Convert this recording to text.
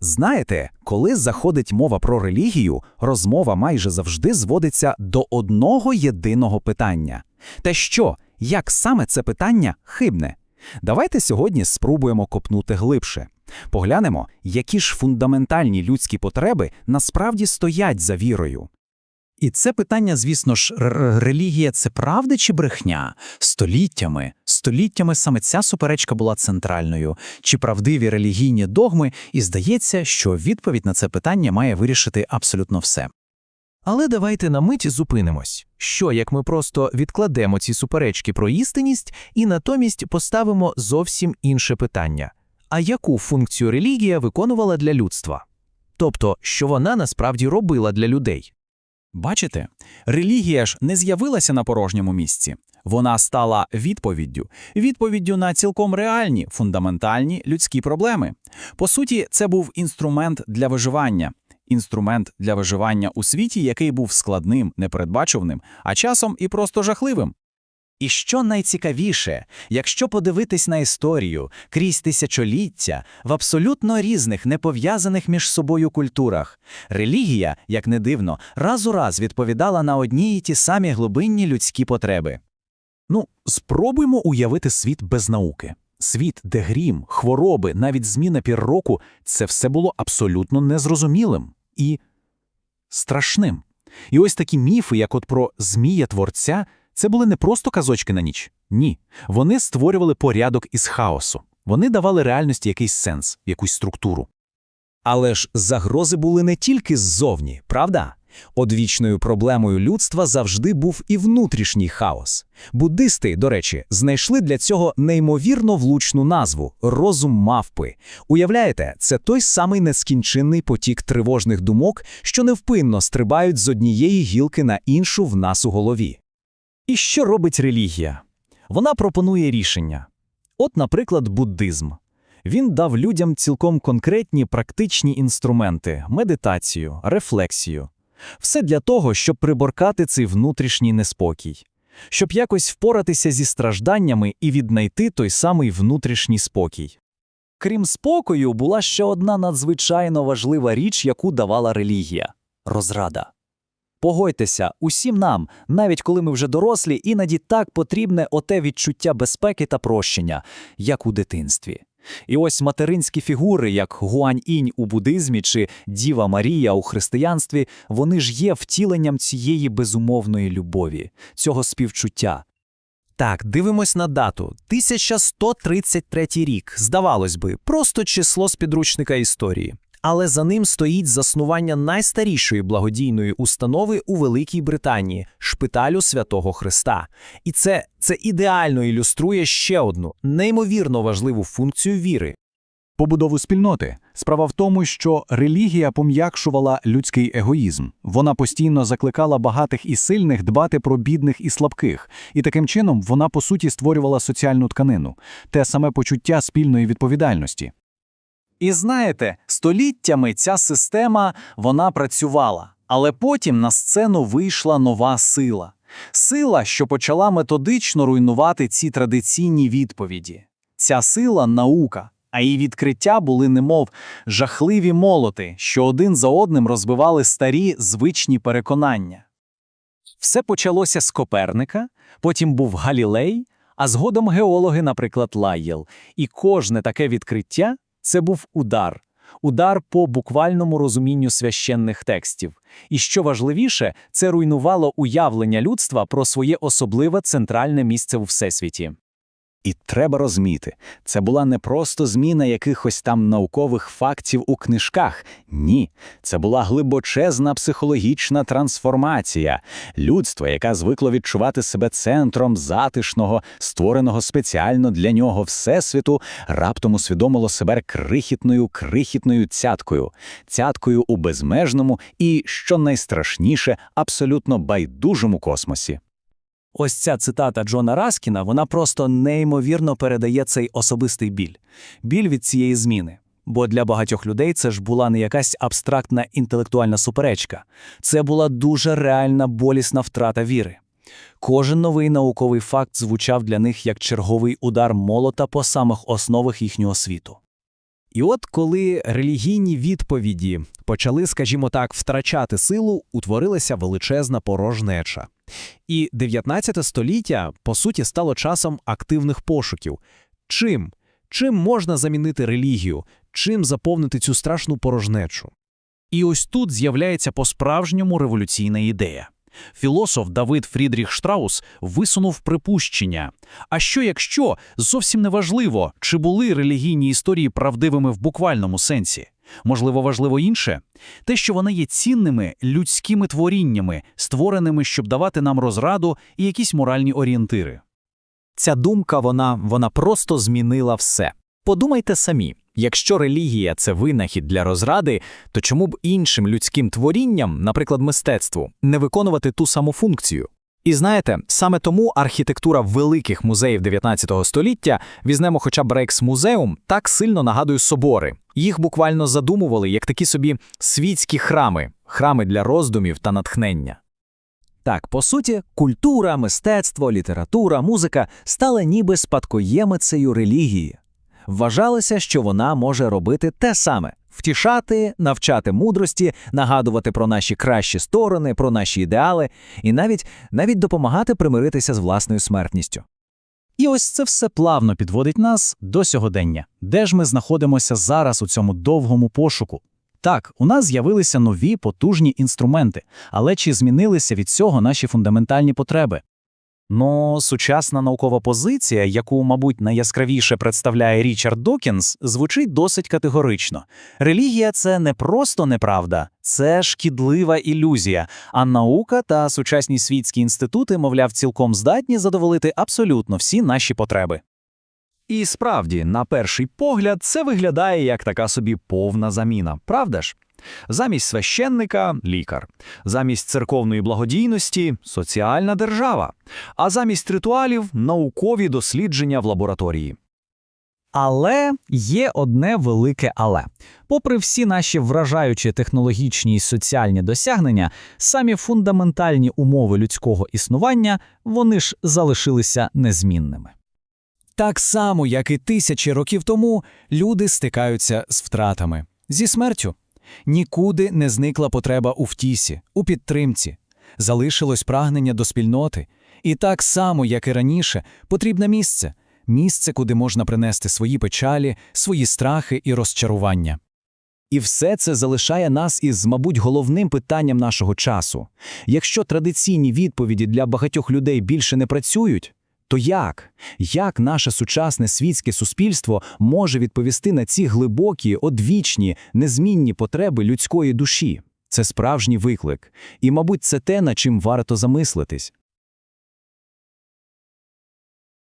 Знаєте, коли заходить мова про релігію, розмова майже завжди зводиться до одного єдиного питання. Та що, як саме це питання хибне? Давайте сьогодні спробуємо копнути глибше. Поглянемо, які ж фундаментальні людські потреби насправді стоять за вірою. І це питання, звісно ж, релігія це правда чи брехня? Століттями, століттями саме ця суперечка була центральною. Чи правдиві релігійні догми? І здається, що відповідь на це питання має вирішити абсолютно все. Але давайте на мить зупинимось. Що, як ми просто відкладемо ці суперечки про істинність і натомість поставимо зовсім інше питання: а яку функцію релігія виконувала для людства? Тобто, що вона насправді робила для людей? Бачите, релігія ж не з'явилася на порожньому місці. Вона стала відповіддю, відповіддю на цілком реальні, фундаментальні людські проблеми. По суті, це був інструмент для виживання. Інструмент для виживання у світі, який був складним, непередбачуваним, а часом і просто жахливим. І що найцікавіше, якщо подивитись на історію крізь тисячоліття в абсолютно різних, непов'язаних між собою культурах, релігія, як не дивно, раз у раз відповідала на одні й ті самі глибинні людські потреби. Ну, спробуймо уявити світ без науки. Світ, де грім, хвороби, навіть зміна пір року – це все було абсолютно незрозумілим і страшним. І ось такі міфи, як от про Змія-творця, це були не просто казочки на ніч. Ні. Вони створювали порядок із хаосу. Вони давали реальності якийсь сенс, якусь структуру. Але ж загрози були не тільки ззовні, правда? Одвічною проблемою людства завжди був і внутрішній хаос. Буддисти, до речі, знайшли для цього неймовірно влучну назву розум мавпи. Уявляєте, це той самий нескінченний потік тривожних думок, що невпинно стрибають з однієї гілки на іншу в нас у голові. І що робить релігія? Вона пропонує рішення. От, наприклад, буддизм. Він дав людям цілком конкретні практичні інструменти медитацію, рефлексію. Все для того, щоб приборкати цей внутрішній неспокій, щоб якось впоратися зі стражданнями і віднайти той самий внутрішній спокій. Крім спокою, була ще одна надзвичайно важлива річ, яку давала релігія розрада. Погодьтеся, усім нам, навіть коли ми вже дорослі, іноді так потрібне оте відчуття безпеки та прощення, як у дитинстві. І ось материнські фігури, як Гуань-інь у буддизмі чи Діва Марія у християнстві, вони ж є втіленням цієї безумовної любові, цього співчуття. Так, дивимось на дату 1133 рік. Здавалось би, просто число з підручника історії. Але за ним стоїть заснування найстарішої благодійної установи у Великій Британії шпиталю Святого Христа. І це, це ідеально ілюструє ще одну неймовірно важливу функцію віри. Побудову спільноти. Справа в тому, що релігія пом'якшувала людський егоїзм. Вона постійно закликала багатих і сильних дбати про бідних і слабких, і таким чином вона по суті створювала соціальну тканину, те саме почуття спільної відповідальності. І знаєте, століттями ця система вона працювала, але потім на сцену вийшла нова сила. Сила, що почала методично руйнувати ці традиційні відповіді. Ця сила наука, а її відкриття були немов жахливі молоти, що один за одним розбивали старі звичні переконання. Все почалося з Коперника, потім був Галілей, а згодом геологи, наприклад, Лайєл. І кожне таке відкриття це був удар. Удар по буквальному розумінню священних текстів. І що важливіше, це руйнувало уявлення людства про своє особливе центральне місце у всесвіті. І треба розуміти, це була не просто зміна якихось там наукових фактів у книжках. Ні, це була глибочезна психологічна трансформація. Людство, яке звикло відчувати себе центром затишного, створеного спеціально для нього всесвіту, раптом усвідомило себе крихітною, крихітною цяткою, цяткою у безмежному і, що найстрашніше, абсолютно байдужому космосі. Ось ця цитата Джона Раскіна, вона просто неймовірно передає цей особистий біль. Біль від цієї зміни. Бо для багатьох людей це ж була не якась абстрактна інтелектуальна суперечка. Це була дуже реальна болісна втрата віри. Кожен новий науковий факт звучав для них як черговий удар молота по самих основах їхнього світу. І от коли релігійні відповіді почали, скажімо так, втрачати силу, утворилася величезна порожнеча. І 19 століття, по суті, стало часом активних пошуків. Чим? Чим можна замінити релігію? Чим заповнити цю страшну порожнечу? І ось тут з'являється по-справжньому революційна ідея. Філософ Давид Фрідріх Штраус висунув припущення. А що якщо, зовсім неважливо, чи були релігійні історії правдивими в буквальному сенсі? Можливо, важливо інше? Те, що вони є цінними людськими творіннями, створеними, щоб давати нам розраду і якісь моральні орієнтири. Ця думка, вона, вона просто змінила все. Подумайте самі, якщо релігія – це винахід для розради, то чому б іншим людським творінням, наприклад, мистецтву, не виконувати ту саму функцію? І знаєте, саме тому архітектура великих музеїв 19 століття, візьмемо хоча б Рейкс-музеум, так сильно нагадує собори. Їх буквально задумували як такі собі світські храми, храми для роздумів та натхнення. Так, по суті, культура, мистецтво, література, музика стали ніби спадкоємицею релігії. Вважалося, що вона може робити те саме втішати, навчати мудрості, нагадувати про наші кращі сторони, про наші ідеали і навіть, навіть допомагати примиритися з власною смертністю. І ось це все плавно підводить нас до сьогодення, де ж ми знаходимося зараз у цьому довгому пошуку. Так, у нас з'явилися нові потужні інструменти, але чи змінилися від цього наші фундаментальні потреби? Ну, сучасна наукова позиція, яку, мабуть, найяскравіше представляє Річард Докінс, звучить досить категорично. Релігія це не просто неправда, це шкідлива ілюзія, а наука та сучасні світські інститути, мовляв, цілком здатні задоволити абсолютно всі наші потреби. І справді, на перший погляд, це виглядає як така собі повна заміна, правда ж? Замість священника лікар, замість церковної благодійності соціальна держава, а замість ритуалів наукові дослідження в лабораторії. Але є одне велике але. Попри всі наші вражаючі технологічні і соціальні досягнення, самі фундаментальні умови людського існування, вони ж залишилися незмінними. Так само, як і тисячі років тому, люди стикаються з втратами, зі смертю. Нікуди не зникла потреба у втісі, у підтримці. Залишилось прагнення до спільноти. І так само, як і раніше, потрібне місце місце, куди можна принести свої печалі, свої страхи і розчарування. І все це залишає нас із, мабуть, головним питанням нашого часу. Якщо традиційні відповіді для багатьох людей більше не працюють, то як? Як наше сучасне світське суспільство може відповісти на ці глибокі, одвічні, незмінні потреби людської душі? Це справжній виклик. І, мабуть, це те, над чим варто замислитись.